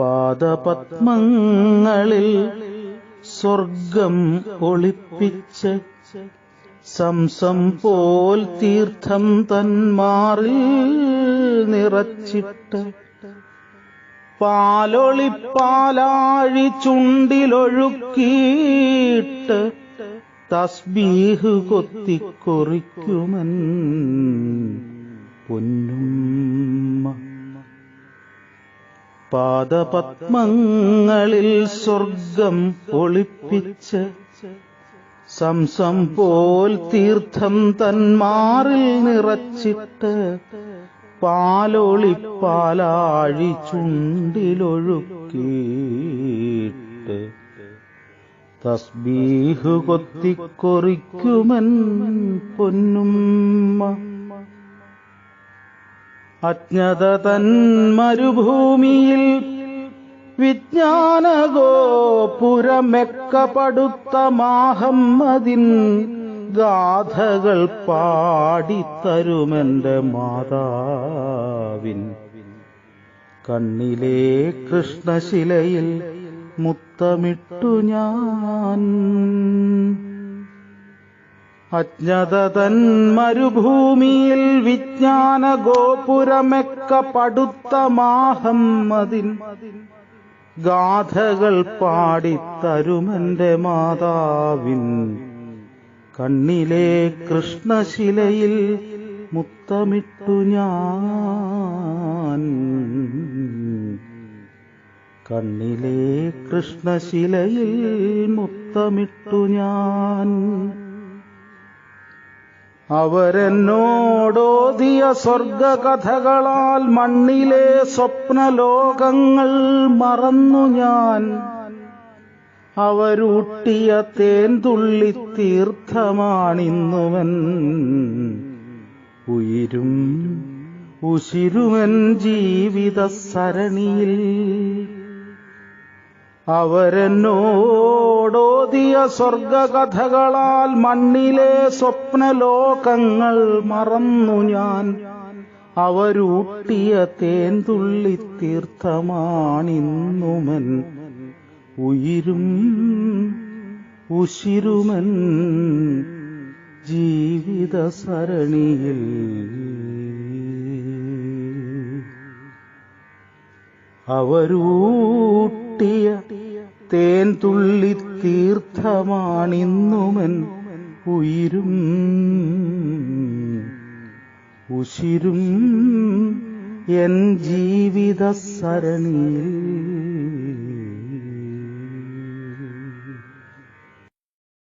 പാദപത്മങ്ങളിൽ സ്വർഗം ഒളിപ്പിച്ച് സംസം പോൽ തീർത്ഥം തന്മാറിൽ നിറച്ചിട്ട് പാലൊളിപ്പാലാഴി ചുണ്ടിലൊഴുക്കിയിട്ട് തസ്ബീഹ് കൊത്തിക്കൊറിക്കുമൻ പൊന്നുമ്മ പാദപത്മങ്ങളിൽ സ്വർഗം ഒളിപ്പിച്ച് സംസം പോൽ തീർത്ഥം തന്മാറിൽ നിറച്ചിട്ട് പാലൊളിപ്പാലാഴി ചുണ്ടിലൊഴുക്കിയിട്ട് തസ്ബീഹ് കൊത്തിക്കൊറിക്കുമൻ പൊന്നുമ്മ. അജ്ഞത തൻ മരുഭൂമിയിൽ വിജ്ഞാനഗോപുരമെക്കപ്പെടുത്ത മാഹമ്മദിൻ ഗാഥകൾ പാടിത്തരുമെന്റെ മാതാവിൻ. കണ്ണിലെ കൃഷ്ണശിലയിൽ മുത്തമിട്ടു ഞാൻ. അജ്ഞത തൻ മരുഭൂമിയിൽ വിജ്ഞാന ഗോപുരമെക്ക പടുത്ത മാഹമ്മതിൻ ഗാഥകൾ പാടിത്തരുമെന്റെ മാതാവിൻ. കണ്ണിലെ കൃഷ്ണശിലയിൽ മുത്തമിട്ടു ഞാൻ. കണ്ണിലെ കൃഷ്ണശിലയിൽ മുത്തമിട്ടു ഞാൻ. അവരെന്നോടോതിയ സ്വർഗകഥകളാൽ മണ്ണിലെ സ്വപ്നലോകങ്ങൾ മറന്നു ഞാൻ. അവരൂട്ടിയ തേൻതുള്ളി തീർത്ഥമാണിന്നുവൻ. ഉയരും ഉശിരുവൻ ജീവിത സരണിയിൽ അവരെന്നോടോതിയ സ്വർഗകഥകളാൽ മണ്ണിലെ സ്വപ്നലോകങ്ങൾ മറന്നു ഞാൻ. അവരൂട്ടിയ തേൻതുള്ളി തീർത്ഥമാണിന്നുമൻ. ഉയിരും ഉശിരുമൻ ജീവിത സരണിയിൽ അവരൂട്ടിയ തേൻ തുള്ളി തീർത്ഥമാണിന്നുമൻ ഉയിരും ഉശിരും എൻ ജീവിത സരണിയിൽ